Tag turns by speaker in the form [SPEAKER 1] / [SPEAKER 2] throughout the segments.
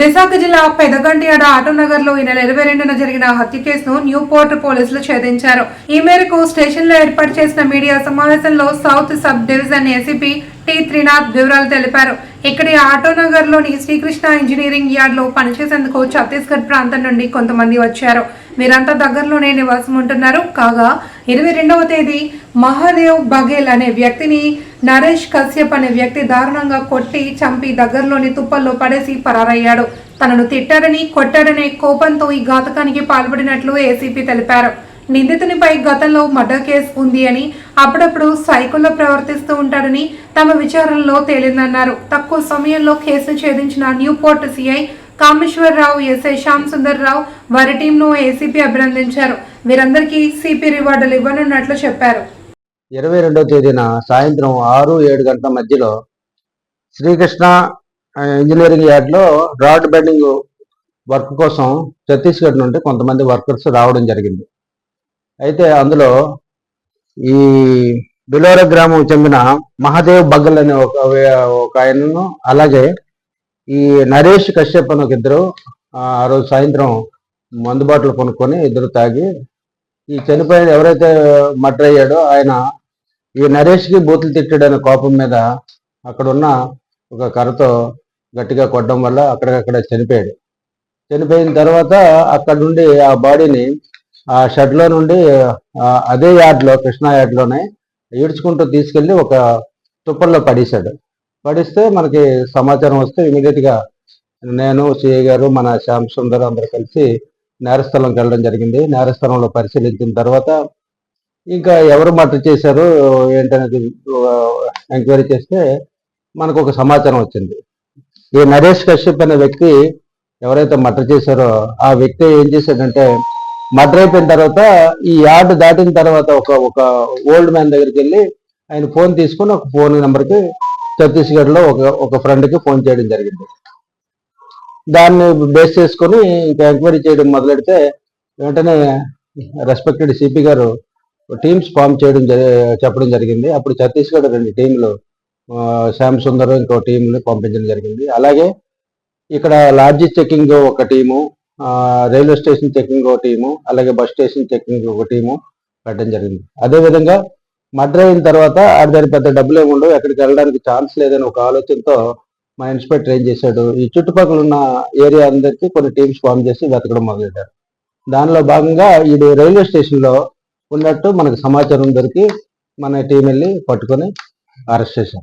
[SPEAKER 1] విశాఖ జిల్లా పెదగంటియాడ ఆటోనగర్లో ఈ నెల ఇరవై రెండున జరిగిన హత్య కేసును న్యూ పోర్ట్ పోలీసులు ఛేదించారు. ఈ మేరకు స్టేషన్లో ఏర్పాటు చేసిన మీడియా సమావేశంలో south sub division ACP T Trinath వివరాలు తెలిపారు. ఇక్కడి ఆటోనగర్లోని శ్రీకృష్ణ ఇంజనీరింగ్ యార్డ్లో పనిచేసేందుకు ఛత్తీస్గఢ్ ప్రాంతం నుండి కొంతమంది వచ్చారు. వీరంతా దగ్గరలోనే నివాసం ఉంటున్నారు. కాగా ఇరవై రెండవ తేదీ మహాదేవ్ బఘేల్ అనే వ్యక్తిని నరేష్ కశ్యప్ అనే వ్యక్తి దారుణంగా కొట్టి చంపి దగ్గరలోని తుప్పల్లో పడేసి పరారయ్యాడు. తనను తిట్టారని కొట్టాడనే కోపంతో ఈ ఘాతకానికి పాల్పడినట్లు ఏసీపీ తెలిపారు. నిందితునిపై గతంలో మర్డర్ కేసు ఉంది అని అప్పుడప్పుడు సైకిల్లో ప్రవర్తిస్తూ ఉంటాడని తమ విచారణలో తేలిందన్నారు. తక్కువ సమయంలో కేసును ఛేదించిన Newport CI Kameswararao SI Shyam Sundar Rao వారి టీంను ఏసీపీ అభినందించారు. వీరందరికీ సిపి రివార్డులు ఇవ్వనున్నట్లు చెప్పారు.
[SPEAKER 2] ఇరవై రెండవ తేదీన సాయంత్రం ఆరు ఏడు గంటల మధ్యలో శ్రీకృష్ణ ఇంజనీరింగ్ యార్డ్లో రాడ్ బెండింగ్ వర్క్ కోసం ఛత్తీస్గఢ్ నుండి కొంతమంది వర్కర్స్ రావడం జరిగింది. అయితే అందులో ఈ బిలోర గ్రామం చెందిన మహాదేవ్ బగ్గల్ అనే ఒక ఒక ఆయనను అలాగే ఈ నరేష్ కశ్యప్ అని ఒక ఇద్దరు ఆ ఆ రోజు సాయంత్రం మందు బాటలు కొనుక్కొని ఇద్దరు తాగి ఈ చనిపోయిన ఎవరైతే మర్డర్ అయ్యాడో ఆయన ఈ నరేష్కి బూతులు తిట్టాడనే కోపం మీద అక్కడున్న ఒక కర్రతో గట్టిగా కొట్టడం వల్ల అక్కడికక్కడ చనిపోయాడు. చనిపోయిన తర్వాత అక్కడ నుండి ఆ బాడీని ఆ షెడ్లో నుండి అదే యార్డ్లో కృష్ణా యార్డ్లోనే ఈడ్చుకుంటూ తీసుకెళ్ళి ఒక తుప్పల్లో పడేశాడు. పడిస్తే మనకి సమాచారం వస్తే ఇమీడియట్గా నేను సిఐ గారు మన శ్యామ్ సుందర్ అందరు కలిసి నేరస్థలంకి వెళ్ళడం జరిగింది. నేరస్థలంలో పరిశీలించిన తర్వాత ఇంకా ఎవరు మర్డర్ చేశారు ఏంటనేది ఎంక్వైరీ చేస్తే మనకు ఒక సమాచారం వచ్చింది. ఈ నరేష్ కశ్యప్ అనే వ్యక్తి ఎవరైతే మర్డర్ చేశారో ఆ వ్యక్తి ఏం చేశాడంటే మర్డర్ అయిపోయిన తర్వాత ఈ యార్డ్ దాటిన తర్వాత ఒక ఒక ఓల్డ్ మ్యాన్ దగ్గరికి వెళ్ళి ఆయన ఫోన్ తీసుకొని ఒక ఫోన్ నెంబర్కి ఛత్తీస్గఢ్లో ఒక ఒక ఫ్రెండ్కి ఫోన్ చేయడం జరిగింది. దాన్ని బేస్ చేసుకొని ఇంకా ఎంక్వైరీ చేయడం మొదలెడితే వెంటనే రెస్పెక్టెడ్ సిపి గారు టీమ్స్ ఫామ్ చేయడం చెప్పడం జరిగింది. అప్పుడు ఛత్తీస్గఢ్ రెండు టీంలు శ్యామ్ సుందర్ ఇంకో టీంని పంపించడం జరిగింది. అలాగే ఇక్కడ లాడ్జీ చెకింగ్ ఒక టీము రైల్వే స్టేషన్ చెకింగ్ ఒక టీము అలాగే బస్ స్టేషన్ చెకింగ్ ఒక టీము పెట్టడం జరిగింది. అదేవిధంగా మర్డర్ అయిన తర్వాత ఆడి పెద్ద డబ్బులు ఏముండవు ఉండవు. ఎక్కడికి వెళ్ళడానికి ఛాన్స్ లేదని ఒక ఆలోచనతో మా ఇన్స్పెక్టర్ ఏం చేశాడు? ఈ చుట్టుపక్కల ఉన్న ఏరియా అందరికీ కొన్ని టీమ్స్ ఫామ్ చేసి వెతకడం మొదలెట్టారు దానిలో భాగంగా ఈ రైల్వే స్టేషన్లో ఉన్నట్టు మనకు సమాచారం దొరికి మన టీం వెళ్ళి పట్టుకొని అరెస్ట్ చేశాం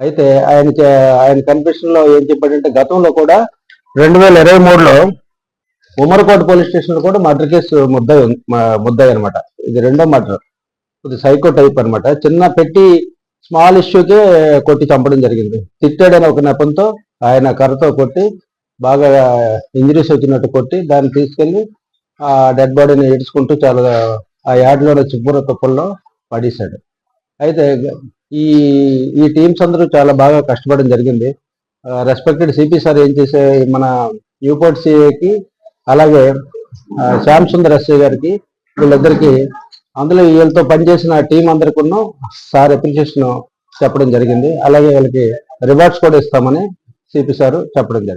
[SPEAKER 2] అయితే ఆయన ఆయన కన్ఫెషన్ ఏం చెప్పాడంటే గతంలో కూడా రెండు వేల ఇరవై మూడులో ఉమర్కోట పోలీస్ స్టేషన్లో కూడా మర్డర్ కేసు ముద్దాయి ఉంది- ముద్దాయి అనమాట ఇది రెండో మర్డర్. ఇది సైకో టైప్ అన్నమాట. చిన్న పెట్టి స్మాల్ ఇష్యూకే కొట్టి చంపడం జరిగింది. తిట్టాడని ఒక నెపంతో ఆయన కర్రతో కొట్టి బాగా ఇంజరీస్ వచ్చినట్టు కొట్టి దాన్ని తీసుకెళ్ళి ఆ డెడ్ బాడీని ఏడ్చుకుంటూ చాలా ఆ యార్డ్లోనే చుబ్బుర తుప్పల్లో పడేశాడు. అయితే ఈ ఈ టీమ్స్ అందరూ చాలా బాగా కష్టపడడం జరిగింది. రెస్పెక్టెడ్ సిపి సార్ ఏం చేసే మన యూపోర్ట్ సిఏకి అలాగే శ్యామ్ సుందర్ ఎస్ఐ గారికి వీళ్ళిద్దరికి అందులో వీళ్ళతో పనిచేసిన టీం అందరికీ సార్ అప్రిషియేషన్ చెప్పడం జరిగింది. అలాగే వీళ్ళకి రివార్డ్స్ కూడా ఇస్తామని సిపి సార్ చెప్పడం జరిగింది.